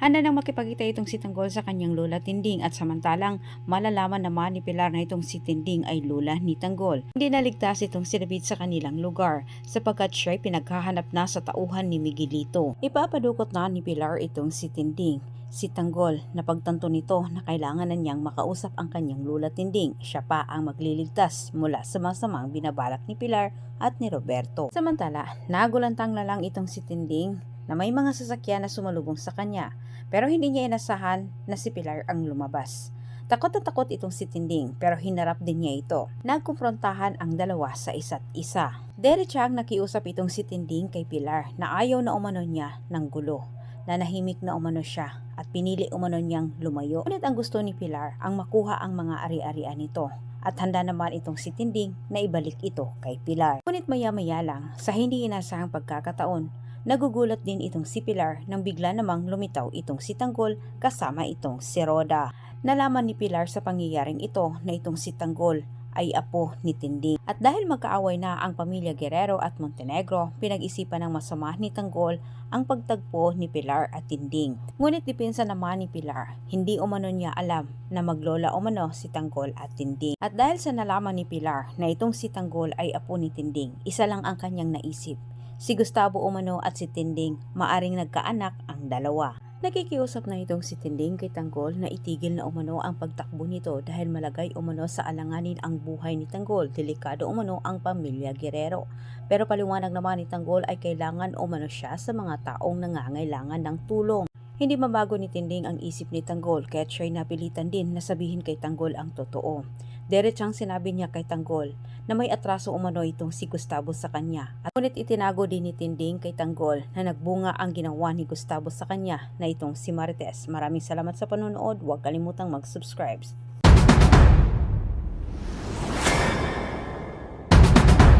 Handa nang makipagkita itong si Tanggol sa kanyang lola Tinding at samantalang malalaman naman ni Pilar na itong si Tinding ay lola ni Tanggol. Hindi naligtas itong sinabit sa kanilang lugar sapagkat siya'y pinaghahanap na sa tauhan ni Miguelito. Ipapadukot na ni Pilar itong si Tinding. Si Tanggol, napagtanto nito na kailangan na niyang makausap ang kanyang lola Tinding. Siya pa ang magliligtas mula sa masamang binabalak ni Pilar at ni Roberto. Samantala, nagulantang na lang itong si Tinding na may mga sasakyan na sumalubong sa kanya pero hindi niya inasahan na si Pilar ang lumabas. Takot na takot itong si Tinding pero hinarap din niya ito. Nagkumprontahan ang dalawa sa isa't isa. Derechang nakiusap itong si Tinding kay Pilar na ayaw na umano niya ng gulo. Nanahimik na umano siya at pinili umano niyang lumayo. Ngunit ang gusto ni Pilar ang makuha ang mga ari-arian nito at handa naman itong si Tinding na ibalik ito kay Pilar. Ngunit maya-maya lang sa hindi inasahang pagkakataon Nagugulat din itong si Pilar nang bigla namang lumitaw itong si Tanggol kasama itong si Roda. Nalaman ni Pilar sa pangyayaring ito na itong si Tanggol ay apo ni Tinding. At dahil magkaaway na ang pamilya Guerrero at Montenegro, pinag-isipan ng masama ni Tanggol ang pagtagpo ni Pilar at Tinding. Ngunit dipinsa naman ni Pilar, hindi umano niya alam na maglola umano si Tanggol at Tinding. At dahil sa nalaman ni Pilar na itong si Tanggol ay apo ni Tinding, isa lang ang kanyang naisip Si Gustavo Umano at si Tinding, maaring nagkaanak ang dalawa. Nakikiusap na itong si Tinding kay Tanggol na itigil na umano ang pagtakbo nito dahil malagay umano sa alanganin ang buhay ni Tanggol, delikado umano ang pamilya Guerrero. Pero paliwanag naman ni Tanggol ay kailangan umano siya sa mga taong nangangailangan ng tulong. Hindi mabago ni Tinding ang isip ni Tanggol kaya't siya'y napilitan din na sabihin kay Tanggol ang totoo. Diretsang sinabi niya kay Tanggol na may atraso umano itong si Gustavo sa kanya. At ngunit itinago din ni Tinding kay Tanggol na nagbunga ang ginawa ni Gustavo sa kanya na itong si Marites. Maraming salamat sa panonood. Huwag kalimutang mag-subscribe.